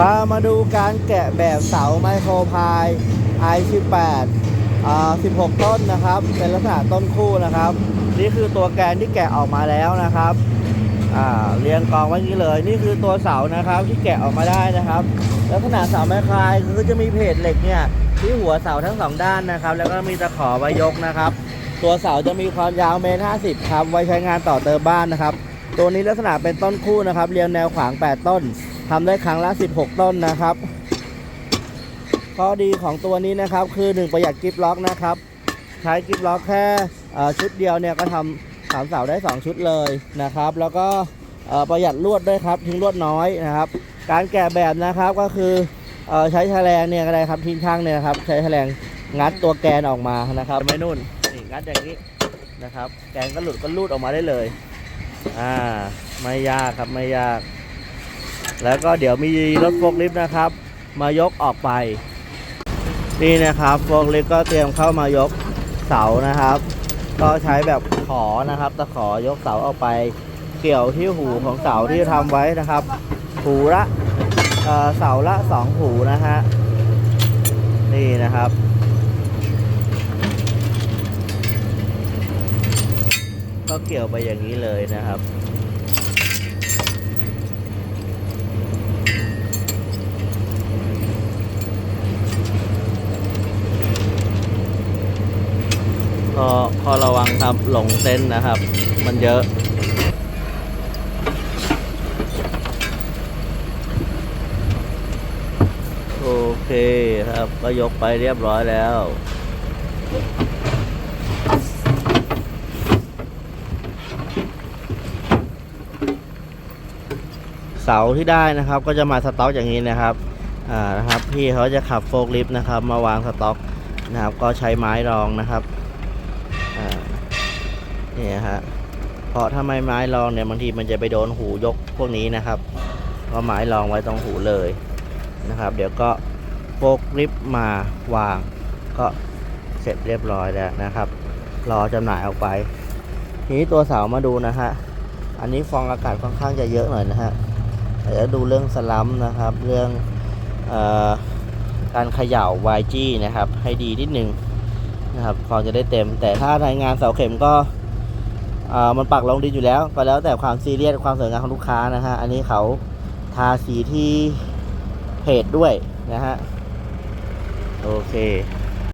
พามาดูการแกะแบบเสาไมโครพาย i18 อ่า16 ต้นนะครับ เป็นลักษณะต้นคู่นะครับ นี่คือตัวแกนที่แกะออกมาแล้วนะครับอ่าเรียงกองไว้นี้เลย นี่คือตัวเสานะครับที่แกะออกมาได้นะครับ ลักษณะเสาไม้คลายคือจะมีเพจเหล็กเนี่ยที่หัวเสาทั้งสองด้านนะครับ แล้วก็มีตะขอไว้ยกนะครับ ตัวเสาจะมีความยาวเมตรห้าสิบครับไว้ใช้งานต่อเติมบ้านนะครับ ตัวนี้ลักษณะเป็นต้นคู่นะครับ เรียงแนวขวาง 8 ต้น ทำได้ครั้งละ 16 ต้นนะครับ ข้อดีของตัวนี้นะครับ คือ 1 ประหยัดกิฟล็อกนะครับ ใช้กิฟล็อกแค่ชุดเดียวเนี่ยก็ทำสามเสาได้ 2 ชุดเลยนะครับ แล้วก็ประหยัดลวดด้วยครับ ทิ้งลวดน้อยนะครับ การแกะแบบนะครับก็คือใช้แฉลงเนี่ยอะไรครับทิ้งช่างเนี่ยนะครับใช้แฉลงงัดตัวแกนออกมานะครับไม่นุ่นนี่งัดอย่างนี้นะครับ แกนก็หลุดก็ลูดออกมาได้เลย อ่า ไม่ยากครับไม่ยาก แล้วก็เดี๋ยวมีรถโฟล์คลิฟต์นะครับ มายกออกไป นี่นะครับโฟล์คลิฟต์ก็เตรียมเข้ามายกเสานะครับ ก็ใช้แบบขอนะครับตะขอยกเสาออกไป เกี่ยวที่หูของเสาที่ทำไว้นะครับ หูละเเสาละสองหูนะฮะนี่นะครับก็เกี่ยวไปอย่างนี้เลยนะครับ ก็ขอระวังครับหลงเส้นนะครับ มันเยอะโอเคครับก็ยกไปเรียบร้อยแล้ว เสาที่ได้นะครับก็จะมาสต็อกอย่างนี้นะครับอ่านะครับ พี่เขาจะขับโฟล์คลิฟต์นะครับ มาวางสต็อกนะครับ ก็ใช้ไม้รองนะครับ นี่ฮะเพราะถ้าไม่ไม้รองเนี่ยบางทีมันจะไปโดนหูยกพวกนี้นะครับก็ไม้รองไว้ตรงหูเลยนะครับ เดี๋ยวก็โฟล์คลิฟมาวาง ก็เสร็จเรียบร้อยแล้วนะครับ รอจำหน่ายออกไป ทีนี้ตัวเสามาดูนะฮะอันนี้ฟองอากาศค่อนข้างจะเยอะหน่อยนะฮะเดี๋ยวดูเรื่องสลัมนะครับ เรื่องออการเขย่า YG นะครับ ให้ดีนิดนึงนะครับฟองจะได้เต็ม แต่ถ้าในงานเสาเข็มก็ มันปักลงดินอยู่แล้ว ก็แล้วแต่ความซีเรียสความสวยงามของลูกค้านะฮะ อันนี้เขาทาสีที่เพจด้วยนะฮะ โอเค